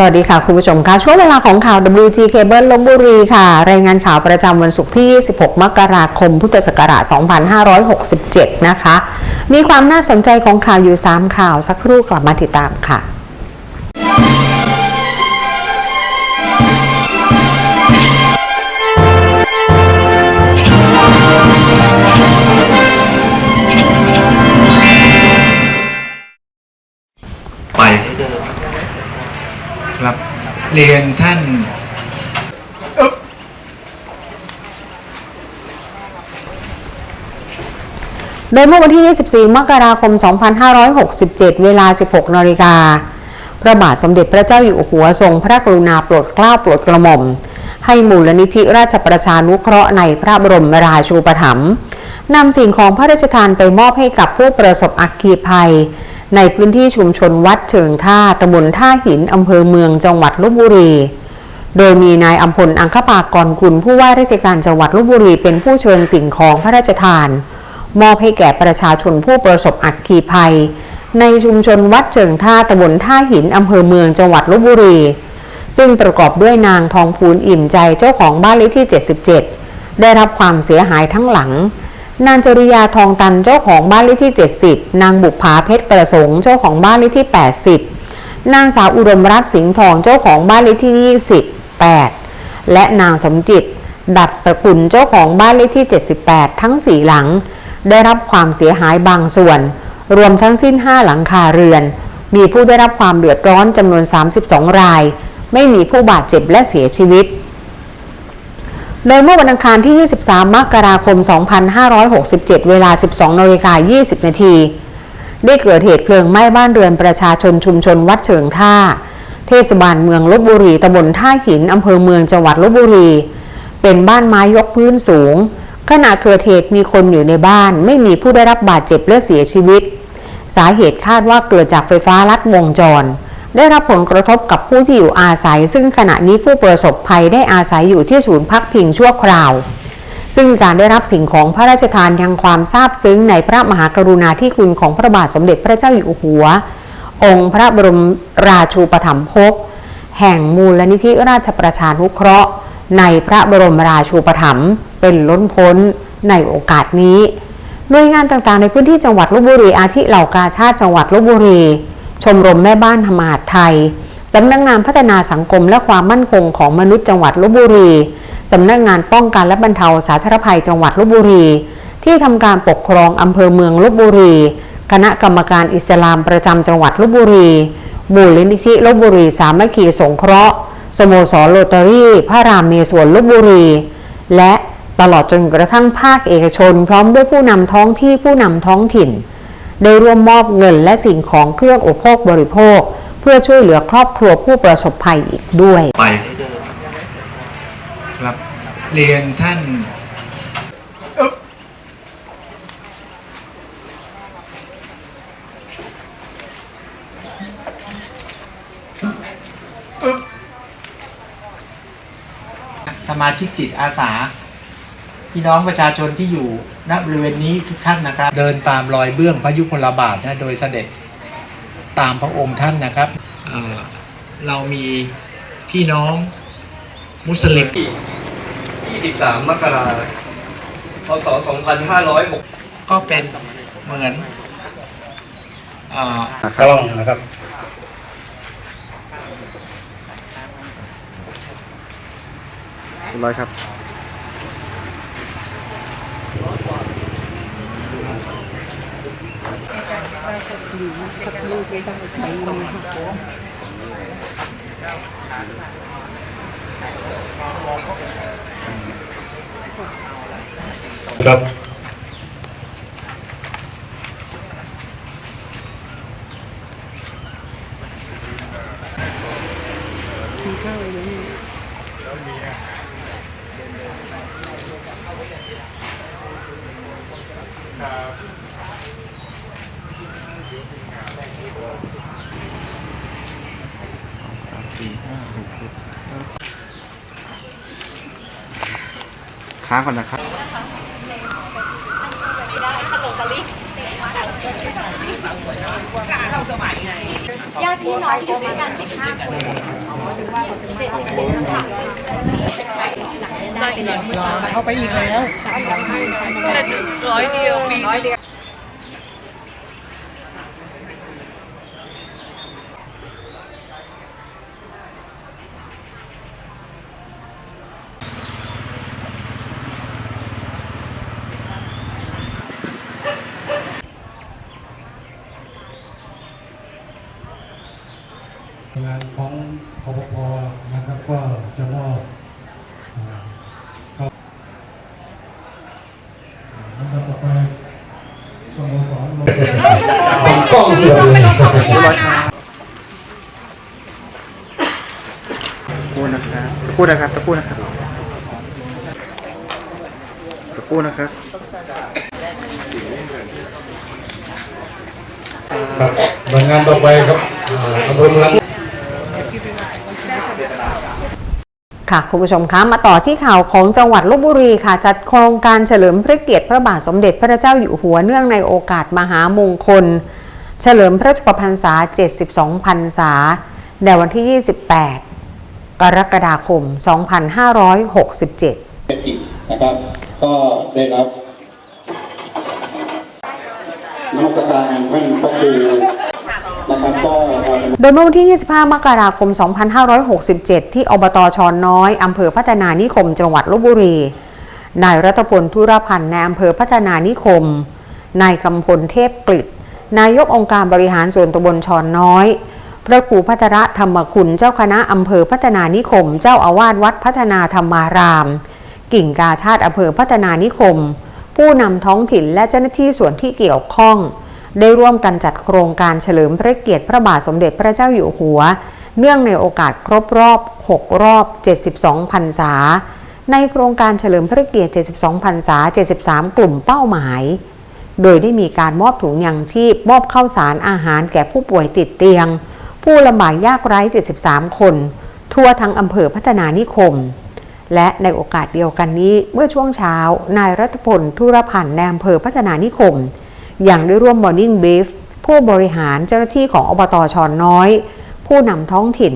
สวัสดีค่ะ คุณผู้ชมค่ะ ช่วงเวลาของข่าว WG Cable ลบบุรีค่ะ รายงานข่าวประจำวันศุกร์ที่ 16 มกราคม พุทธศักราช 2567 นะคะ มีความน่าสนใจของข่าวอยู่ 3 ข่าวสักครู่กลับมาติดตามค่ะ เรียนท่านโดยเมื่อวันที่ 24 มกราคม 2567 เวลา 16 นาฬิกา พระบาทสมเด็จพระเจ้าอยู่หัวทรงพระกรุณาโปรดเกล้าโปรดกระหม่อม ให้มูลนิธิราชประชานุเคราะห์ในพระบรมราชูปถัมภ์นำสิ่งของพระราชทานไปมอบให้กับผู้ประสบอัคคีภัย ในพื้นที่ชุมชนวัดเชิงท่าตำบลท่าหินอำเภอเมืองจังหวัดลบบุรี โดยมีนายอัมพลอังคปากรคุณผู้ว่าราชการจังหวัดลบบุรีเป็นผู้เชิญสิ่งของพระราชทาน มอบให้แก่ประชาชนผู้ประสบอัคคีภัย ในชุมชนวัดเชิงท่าตำบลท่าหินอำเภอเมืองจังหวัดลบบุรี ซึ่งประกอบด้วยนางทองพูนอิ่มใจเจ้าของบ้านเลขที่ 77 ได้รับความเสียหายทั้งหลัง นางจริยาทองตันเจ้าของบ้านเลขที่ 70 นางบุภาเพชรประสงค์เจ้าของบ้านเลขที่ 80 นางสาวอุดมรัตน์สิงห์ทองเจ้าของบ้านเลขที่ 28 และนางสมจิต ดัดสกุลเจ้าของบ้านเลขที่ 78 ทั้ง 4 หลัง ได้รับความเสียหายบางส่วน รวมทั้งสิ้น 5 หลังคาเรือน มีผู้ได้รับความเดือดร้อนจำนวน 32 ราย ไม่มีผู้บาดเจ็บและเสียชีวิต โดยเมื่อวันอังคารที่ 23 มกราคม 2567 เวลา 12นาฬิกา20 นาที ได้เกิดเหตุเพลิงไหม้บ้านเรือนประชาชนชุมชนวัดเชิงท่า เทศบาลเมืองลบบุรีตำบลท่าหินอำเภอเมืองจังหวัดลบบุรี เป็นบ้านไม้ยกพื้นสูง ขณะเกิดเหตุมีคนอยู่ในบ้าน ไม่มีผู้ได้รับบาดเจ็บและเสียชีวิต สาเหตุคาดว่าเกิดจากไฟฟ้าลัดวงจร ได้รับผลกระทบกับผู้ที่อยู่อาศัย ซึ่งขณะนี้ผู้ประสบภัยได้อาศัยอยู่ที่ศูนย์พักพิงชั่วคราว ซึ่งการได้รับสิ่งของพระราชทานยังความซาบซึ้งในพระมหากรุณาธิคุณของพระบาทสมเด็จพระเจ้าอยู่หัว องค์พระบรมราชูปถัมภกแห่งมูลนิธิราชประชานุเคราะห์ ในพระบรมราชูปถัมภ์เป็นล้นพ้นในโอกาสนี้หน่วยงานต่างๆ ในพื้นที่จังหวัดลบบุรีอาทิเหล่ากาชาติจังหวัดลบบุรี ชมรมแม่บ้านธรรมาไทย สำนักงานพัฒนาสังคมและความมั่นคงของมนุษย์จังหวัดลบบุรี สำนักงานป้องกันและบรรเทาสาธารณภัยจังหวัดลบบุรี ที่ทำการปกครองอำเภอเมืองลบบุรี คณะกรรมการอิสลามประจำจังหวัดลบบุรีมูลนิธิลบบุรีสามัคคีสงเคราะห์ สโมสรโรตารี่พระรามเมสวนลบบุรี และตลอดจนกระทั่งภาคเอกชน พร้อมด้วยผู้นำท้องที่ผู้นำท้องถิ่น ได้ร่วมมอบเงินและสิ่งของเครื่องอุปโภคบริโภค เพื่อช่วยเหลือครอบครัวผู้ประสบภัยอีกด้วย ไปครับเรียนท่านอึ๊บอึ๊บสมาชิกจิตอาสา พี่น้องประชาชนที่อยู่ณบริเวณนี้ทุกท่านนะครับ เดินตามรอยเบื้องพระยุคลบาทนะโดยเสด็จตามพระองค์ท่านนะครับเอ่อเรามีพี่น้องมุสลิม 23 มกราคมพศ2506 ก็เป็นเหมือนเอ่อกล้องนะครับเรียบร้อยครับ thật lưu cái đồng ครับค้างก่อนนะครับญาติพี่น้องที่อยู่ด้วยกัน15คนเขาไปอีกแล้วร้อยเดียวปีหนึ่งงานของคอปพนะครับก็จะมอบอ่าเข้าลำดับต่อไปสโมสรลง กล้องเดียวเลย พูดนะครับ สักครู่นะครับ สักครู่นะครับ สักครู่นะครับครับหน่วยงานต่อไปครับอ่าอำเภอเมืองค่ะคุณผู้ชมคะมาต่อที่ข่าวของจังหวัดลบบุรีค่ะ จัดโครงการเฉลิมพระเกียรติพระบาทสมเด็จพระเจ้าอยู่หัวเนื่องในโอกาสมหามงคล เฉลิมพระชนมพรรษา 72 พรรษาในวันที่ 28 กรกฎาคม 2567นะครับ ก็ได้รับนมัสการท่านพระครูนะครับก็โดยเมื่อวันที่ 25 มกราคม 2567 ที่อบตชอนน้อยอำเภอพัฒนานิคม จังหวัดลบบุรี นายรัตพลธุรพันธ์ในอำเภอพัฒนานิคม นายกำพลเทพกฤษนายกองค์การบริหารส่วนตำบลชอนน้อย พระครูพัทระธรรมคุณเจ้าคณะอำเภอพัฒนานิคม เจ้าอาวาสวัดพัฒนาธรรมาราม กิ่งกาชาติอำเภอพัฒนานิคม ผู้นำท้องถิ่นและเจ้าหน้าที่ส่วนที่เกี่ยวข้อง ได้ร่วมกันจัดโครงการเฉลิมพระเกียรติพระบาทสมเด็จพระเจ้าอยู่หัว เนื่องในโอกาสครบรอบ 6 รอบ 72พรรษา ในโครงการเฉลิมพระเกียรติ 72พรรษา 73 กลุ่มเป้าหมายโดยได้มีการมอบถุงยังชีพ มอบข้าวสารอาหารแก่ผู้ป่วยติดเตียง ผู้ลำบากยากไร้ 73 คน ทั่วทั้งอำเภอพัฒนานิคม และในโอกาสเดียวกันนี้เมื่อช่วงเช้า นายรัตพลธุรพันธ์ในอำเภอพัฒนานิคม อย่างได้ร่วม Morning Brief ผู้บริหารเจ้าหน้าที่ของอบตชอนน้อย ผู้นำท้องถิ่น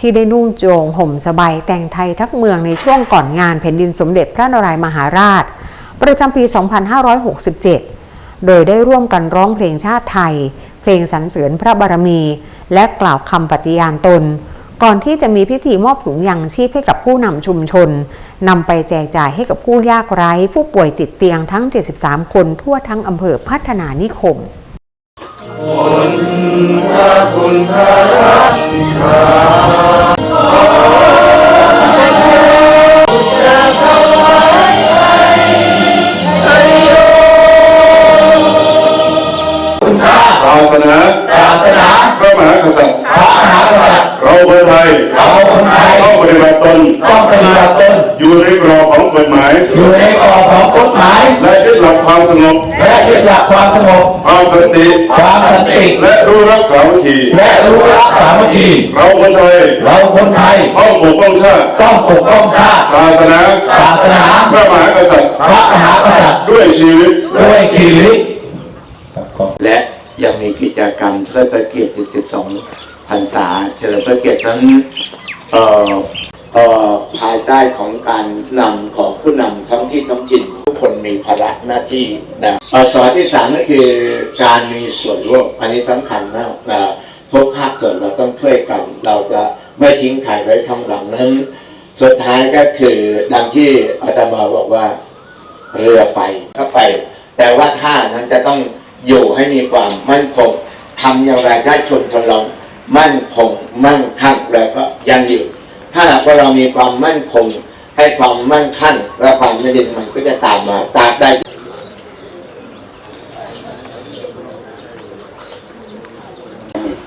ที่ได้นุ่งโจงห่มสบายแต่งไทยทักเมืองในช่วงก่อนงานแผ่นดินสมเด็จพระนารายมหาราช ประจำปี 2567 โดยได้ร่วมกันร้องเพลงชาติไทย เพลงสรรเสริญพระบารมี และกล่าวคำปฏิญาณตน ก่อนที่จะมีพิธีมอบถุงยางชีพให้กับผู้นำชุมชนนำไปแจกจ่ายให้กับผู้ยากไร้ ผู้ป่วยติดเตียงทั้ง 73 คนทั่วทั้งอำเภอพัฒนานิคมศา สนาศาสนาพระมหากษัตริย์พระมหากษัตริย์เราคนไทยเราคนไทยต้องปฏิบัติตนต้องปฏิบัติตนอยู่ในกรอบของกฎหมาย อยู่ในกรอบของกฎหมาย และยึดหลักความสงบและยึดหลักความสงบความสันติความสันติและรู้รักสามัคคีและรู้รักสามัคคีเราคนไทยเราคนไทยต้องปกป้องชาติต้องปกป้องชาติศาสนาศาสนาพระมหากษัตริย์พระมหากษัตริย์ด้วยชีวิตด้วยชีวิตและ ยังมีกิจกรรมเทิดพระเกียรติ72พรรษา เฉลิมพระเกียรติทั้งเอ่อเอ่อภายใต้ของการนำของผู้นำท้องที่ท้องถิ่นทุกคนมีภาระหน้าที่นะเอ่อสอนที่สามก็คือการมีส่วนร่วมอันนี้สำคัญมากนะทุกภาคส่วนเราต้องช่วยกัน เราจะไม่ทิ้งใครไว้ข้างหลังนั้น สุดท้ายก็คือดังที่อาตมาบอกว่าเรือไปก็ไป แต่ว่าท่านั้นจะต้อง อยู่ให้มีความมั่นคงทำอย่างไรให้ชนชนเรามั่นคงมั่งคั่งแล้วก็ยั่งยืนถ้าหากว่าเรามีความมั่นคง ให้ความมั่นคั่งและความยั่งยืนมันก็จะตามมาตามได้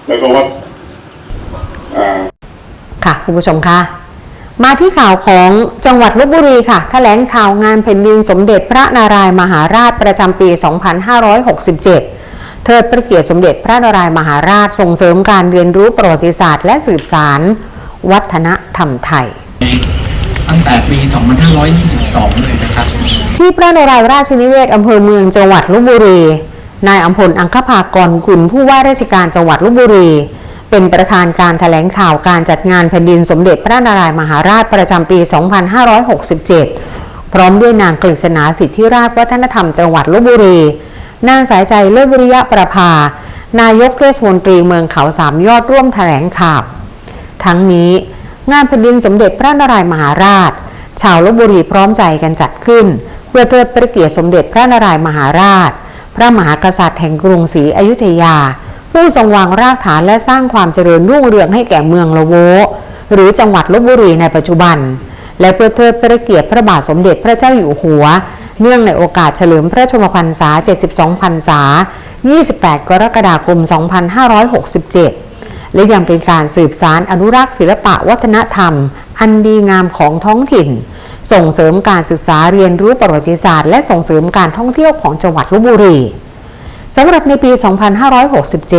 แล้วก็วัดอ่าค่ะ คุณผู้ชมคะ มาที่ข่าวของจังหวัดลบบุรีค่ะแถลงข่าวงานแผ่นดินสมเด็จพระนารายมหาราชประจำปี 2567 เทิดพระเกียรติสมเด็จพระนารายมหาราชส่งเสริมการเรียนรู้ประวัติศาสตร์และสืบสาร วัฒนธรรมไทย ตั้งแต่ปี 2522 เลยนะครับ ที่พระนารายณ์ราชนิเวศอำเภอเมืองจังหวัดลบบุรี นายอัมพลอังคภากรกุลผู้ว่าราชการจังหวัดลบบุรี เป็นประธานการถแถลงข่าวการจัดงานแผ่นดินสมเด็จพระนารายมหาราชประจำปี 2567 พร้อมด้วยนางกฤษณาสิทธิราชวัฒนธรรมจังหวัดลบบุรี นางสายใจเลิศวิริยะประภา นายกเทศมนตรีเมืองเขาสามยอดร่วมแถลงข่าว ทั้งนี้งานแผ่นดินสมเด็จพระนารายมหาราช ชาวลบบุรีพร้อมใจกันจัดขึ้น เพื่อเทิดพระเกียรติสมเด็จพระนารายมหาราช พระมหากษัตริย์แห่งกรุงศรีอยุธยา ผู้ทรงวางรากฐานและสร้างความเจริญรุ่งเรืองให้แก่เมืองละโว หรือจังหวัดลบบุรีในปัจจุบัน และเพื่อเทิดพระเกียรติพระบาทสมเด็จพระเจ้าอยู่หัว เนื่องในโอกาสเฉลิมพระชนมพรรษา 72 พรรษา 28 กรกฎาคม 2567 และยังเป็นการสืบสารอนุรักษ์ศิลปะวัฒนธรรม อันดีงามของท้องถิ่น ส่งเสริมการศึกษาเรียนรู้ประวัติศาสตร์ และส่งเสริมการท่องเที่ยวของจังหวัดลบบุรี สำหรับในปี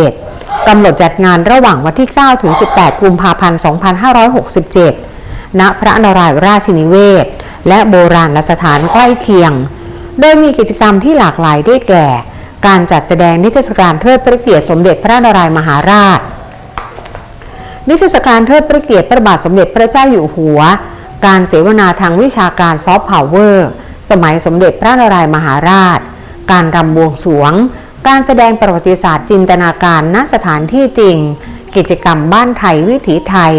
2567 กำหนดจัดงานระหว่างวันที่ 9 ถึง 18 กุมภาพันธ์ 2567 ณ พระนารายณ์ราชินิเวศ และโบราณสถานใกล้เคียง โดยมีกิจกรรมที่หลากหลายได้แก่ การจัดแสดงนิทรรศการเทิดพระเกียรติสมเด็จพระนารายณ์มหาราช นิทรรศการเทิดพระเกียรติพระบาทสมเด็จพระเจ้าอยู่หัว การเสวนาทางวิชาการซอฟต์พาวเวอร์ สมัยสมเด็จพระนารายณ์มหาราช การรำบวงสรวง การแสดงประวัติศาสตร์จินตนาการณสถานที่จริง กิจกรรมบ้านไทยวิถีไทย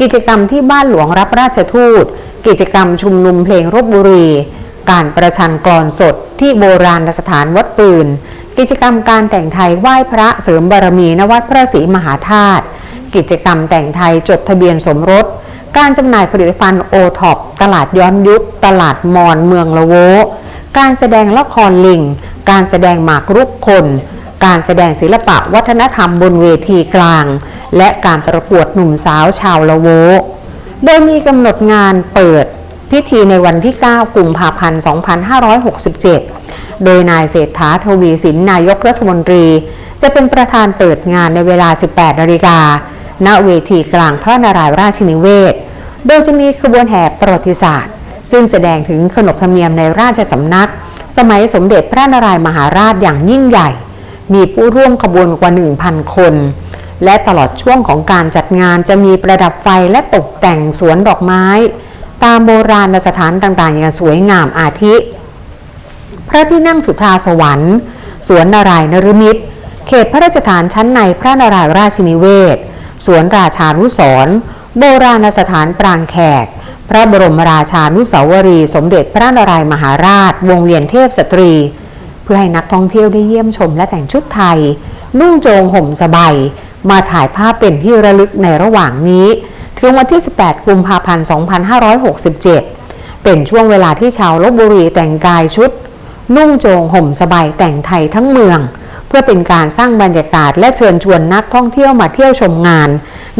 กิจกรรมที่บ้านหลวงรับราชทูต กิจกรรมชุมนุมเพลงรบบุรี การประชันกลอนสดที่โบราณสถานวัดปืน กิจกรรมการแต่งไทยไหว้พระเสริมบารมีณวัดพระศรีมหาธาตุ กิจกรรมแต่งไทยจดทะเบียนสมรส การจำหน่ายผลิตภัณฑ์โอท็อปตลาดย้อนยุคตลาดมอนเมืองละโวการแสดงละครลิง การแสดงหมากรุกคน การแสดงศิลปะวัฒนธรรมบนเวทีกลาง และการประกวดหนุ่มสาวชาวละโว โดยมีกำหนดงานเปิดพิธีในวันที่ 9 กุมภาพันธ์ 2567 โดยนายเศรษฐาทวีสินนายกรัฐมนตรี จะเป็นประธานเปิดงานในเวลา 18 นาฬิกา ณ เวทีกลางพระนารายณ์ราชินิเวศ โดยจะมีขบวนแห่ประวัติศาสตร์ ซึ่งแสดงถึงขนบธรรมเนียมในราชสำนัก สมัยสมเด็จพระนารายณ์มหาราชอย่างยิ่งใหญ่ มีผู้ร่วมขบวนกว่า 1,000 คน และตลอดช่วงของการจัดงานจะมีประดับไฟและตกแต่งสวนดอกไม้ ตามโบราณสถานต่างๆ อย่างสวยงามอาทิ พระที่นั่งสุทาสวรรค์ สวนนารายณ์นฤมิตร เขตพระราชฐานชั้นในพระนารายณราชินิเวศ สวนราชานุสรโบราณสถานปรางแขก พระบรมราชานุสาวรีสมเด็จพระนารายมหาราช วงเวียนเทพสตรี เพื่อให้นักท่องเที่ยวได้เยี่ยมชมและแต่งชุดไทย นุ่งโจงห่มสบายมาถ่ายภาพเป็นที่ระลึกในระหว่างนี้ ถึงวันที่ 18 กุมภาพันธ์ 2567 เป็นช่วงเวลาที่ชาวลบบุรีแต่งกายชุด นุ่งโจงห่มสบายแต่งไทยทั้งเมือง เพื่อเป็นการสร้างบรรยากาศและเชิญชวนนักท่องเที่ยวมาเที่ยวชมงาน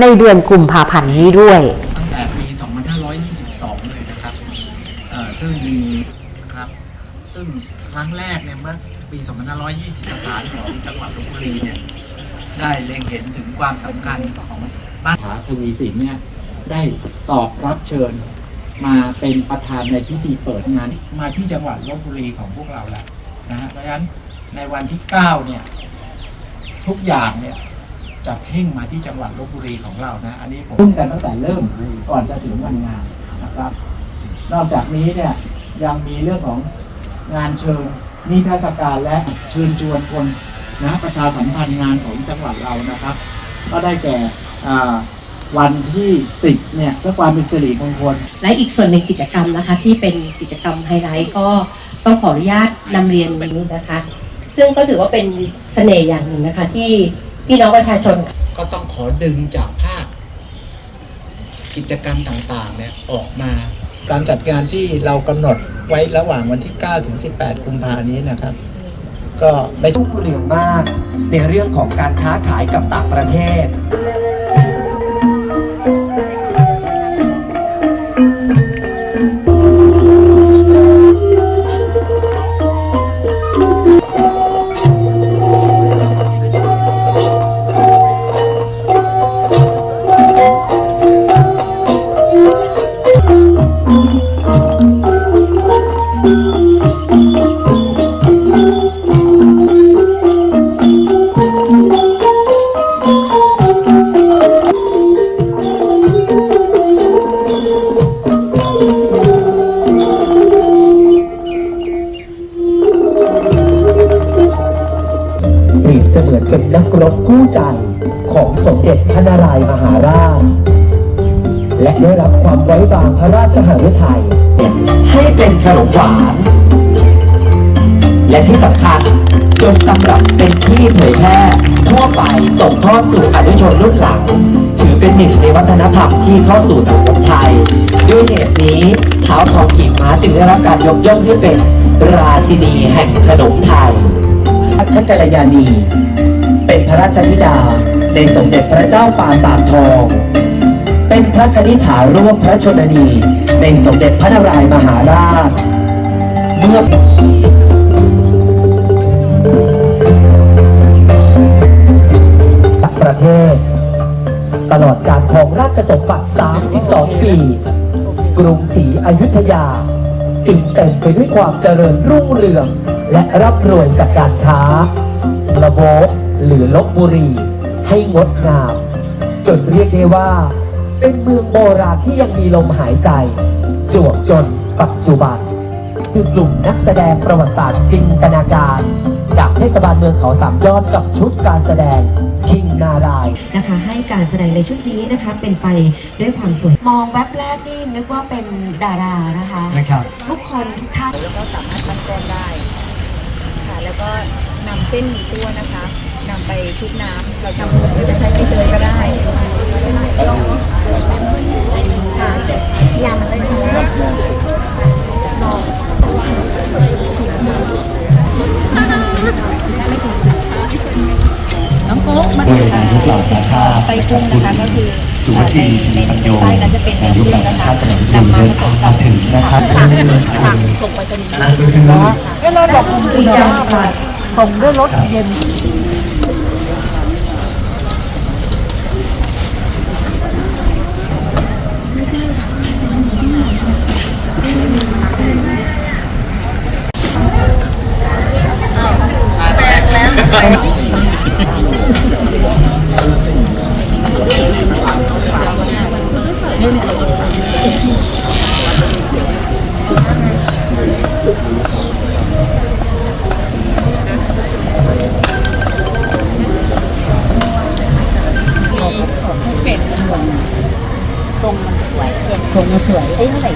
ในเดือนกุมภาพันธ์นี้ด้วย ตั้งแต่ปี 2522 เลยนะครับ เอ่อซึ่งมีครับซึ่งครั้งแรกเนี่ยเมื่อปี 2520 สถานของจังหวัดลบบุรีเนี่ยได้เล็งเห็นถึงความสำคัญของบ้านผาทวีสินเนี่ยได้ตอบรับเชิญมาเป็นประธานในพิธีเปิดงานมาที่จังหวัดลบบุรีของพวกเราแหละนะฮะเพราะฉะนั้นในวันที่ 9 เนี่ย ทุกอย่างเนี่ยจะเพ่งมาที่จังหวัดลบบุรีของเรานะ อันนี้ผมพุ่งกันตั้งแต่เริ่มก่อนจะถึงวันงานนะครับ นอกจากนี้เนี่ยยังมีเรื่องของงานเชิญนิทรรศการและเชิญชวนคนนะประชาสัมพันธ์งานของจังหวัดเรานะครับ ก็ได้แก่อ่าวันที่ 10เนี่ยเพื่อความเป็นสิริมงคลและอีกส่วนหนึ่งกิจกรรมนะคะ ที่เป็นกิจกรรมไฮไลท์ก็ต้องขออนุญาตนำเรียนวันนี้นะคะ ซึ่งก็ถือว่าเป็นเสน่ห์อย่างหนึ่งนะคะ ที่พี่น้องประชาชน ก็ต้องขอดึงจากภาคกิจกรรมต่างๆเนี่ยออกมา การจัดงานที่เรากำหนดไว้ระหว่างวันที่ 9 ถึง 18 กุมภานี้นะครับ ก็ในรุ่งเรืองมากในเรื่องของการค้าขายกับต่างประเทศ ทัยให้เป็นขนมหวาน และที่สำคัญจนตำรับเป็นที่เผยแพร่ทั่วไปตกทอดสู่อนุชนรุ่นหลัง ถือเป็นหนึ่งในวัฒนธรรมที่เข้าสู่สังคมไทย ด้วยเหตุนี้เท้าทองกีบม้าจึงได้รับการยกย่องให้เป็นราชินีแห่งขนมไทยรัชกัลยาณีเป็นพระราชธิดาในสมเด็จพระเจ้าป่าสาททอง เป็นพระคณิษฐาร่วมพระชนนี ในสมเด็จพระนารายมหาราช เมื่อประเทศ ตลอดการครองราชสมบัติ 32 ปี กรุงศรีอยุธยา จึงเต็มไปด้วยความเจริญรุ่งเรือง และร่ำรวยจากการค้าละโวหรือลบบุรีให้งดงาม จนเรียกได้ว่า เป็นเมืองโบราณที่ยังมีลมหายใจ จวบจนปัจจุบันคือกลุ่มนักแสดงประวัติศาสตร์จินตนาการ จากเทศบาลเมืองเขาสามยอดกับชุดการแสดงคิงนารายณ์นะคะให้การแสดงในชุดนี้นะคะเป็นไปด้วยความสวย มองแวบแรกนี่นึกว่าเป็นดารานะคะนะครับทุกคนทุกท่านแล้วก็สามารถตั้งกล้องได้ค่ะแล้วก็นำเส้นหมีซั่วนะคะนำไปชุบน้ำเราทำหรือจะใช้ใบเตยก็ได้ค่ะ ยำเลยน้องโก๊กมันไปกุ้งนะคะก็คือสุวจีในในป้ายนั้นจะเป็นเนื้อกุ้งนะคะนำมาผสมกับถึงนะครับสั่งส่งไปจะมีนะเวลาบอกคุณดีจ้าค่ะส่งด้วยรถเย็น รงมันสวยทรงมันสวยเอ้ยเท่าไหร่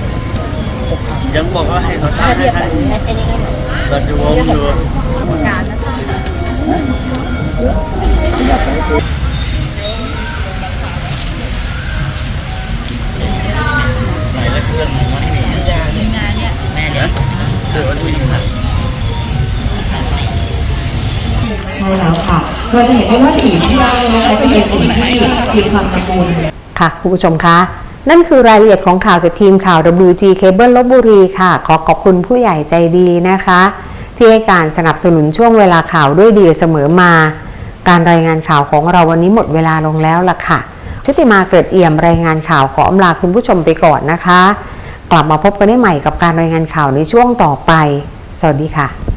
ยังบอกว่าให้เขาทำให้ให้เป็นยังไงเราจะวงอยู่การนะคะไหนแล้วเครื่องมันหนียาในงานเนี่ยแม่เดี๋ยวเดี๋ยวดูยิงหันใช่แล้วค่ะ เราจะเห็นได้ว่าสีที่ได้นะคะจะเป็นสีที่มีความสมบูรณ์ ค่ะคุณผู้ชมคะ นั่นคือรายละเอียดของข่าวจากทีมข่าว WG Cable ลบบุรีค่ะ ขอขอบคุณผู้ใหญ่ใจดีนะคะ ที่ให้การสนับสนุนช่วงเวลาข่าวด้วยดีเสมอมา การรายงานข่าวของเราวันนี้หมดเวลาลงแล้วล่ะค่ะ ชุติมาเกิดเอี่ยมรายงานข่าวขออำลาคุณผู้ชมไปก่อนนะคะ กลับมาพบกันได้ใหม่กับการรายงานข่าวในช่วงต่อไป สวัสดีค่ะ